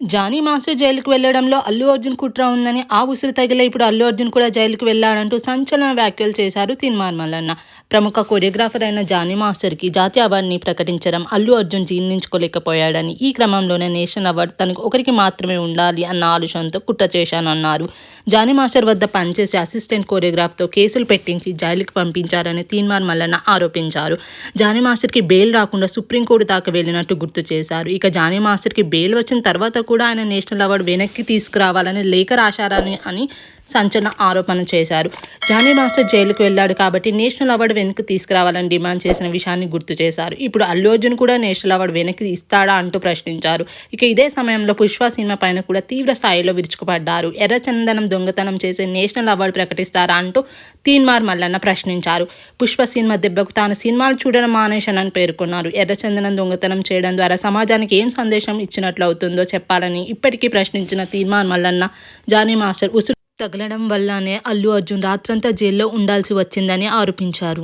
Johnny master జైలుకు వెళ్ళడంలో అల్లు అర్జున్ కుట్ర ఉందని ఆ ఉసురు తగిలే ఇప్పుడు అల్లు అర్జున్ కూడా జైలుకు వెళ్ళాడంటూ సంచలన వ్యాఖ్యలు చేశారు తీన్మార్ మల్లన్న. ప్రముఖ కొరియోగ్రాఫర్ అయిన జానీ మాస్టర్కి జాతీయ అవార్డుని ప్రకటించడం అల్లు అర్జున్ జీర్ణించుకోలేకపోయాడని ఈ క్రమంలోనే నేషనల్ అవార్డు తనకు ఒకరికి మాత్రమే ఉండాలి అన్న ఆలోచనతో కుట్ర చేశానన్నారు. జానీ మాస్టర్ వద్ద పనిచేసే అసిస్టెంట్ కొరియోగ్రాఫ్తో కేసులు పెట్టించి జైలుకు పంపించారని తీన్మార్ మల్లన్న ఆరోపించారు. జానీ మాస్టర్కి బెయిల్ రాకుండా సుప్రీంకోర్టు దాకా వెళ్ళినట్టు గుర్తు చేశారు. ఇక జానీ మాస్టర్కి బెయిల్ వచ్చిన తర్వాత కూడా ఆయన నేషనల్ అవార్డు వెనక్కి తీసుకురావాలని లేఖ రాశారని అని సంచలన ఆరోపణ చేశారు. జానీ మాస్టర్ జైలుకు వెళ్ళాడు కాబట్టి నేషనల్ అవార్డు వెనక్కి తీసుకురావాలని డిమాండ్ చేసిన విషయాన్ని గుర్తు చేశారు. ఇప్పుడు అల్లు అర్జున్ కూడా నేషనల్ అవార్డు వెనక్కి ఇస్తాడా అంటూ ప్రశ్నించారు. ఇక ఇదే సమయంలో పుష్ప సినిమా పైన కూడా తీవ్ర స్థాయిలో విరుచుకుపడ్డారు. ఎర్రచందనం దొంగతనం చేసే నేషనల్ అవార్డు ప్రకటిస్తారా అంటూ తీన్మార్ మల్లన్న ప్రశ్నించారు. పుష్ప సినిమా దెబ్బకు తాను సినిమాలు చూడడం మానేశానని పేర్కొన్నారు. ఎర్రచందనం దొంగతనం చేయడం ద్వారా సమాజానికి ఏం సందేశం ఇచ్చినట్లు అవుతుందో చెప్పాలని ఇప్పటికీ ప్రశ్నించిన తీన్మార్ మల్లన్న జానీ మాస్టర్ ఉసురు తగలడం వల్లనే అల్లు అర్జున్ రాత్రంతా జైల్లో ఉండాల్సి వచ్చిందని ఆరోపించారు.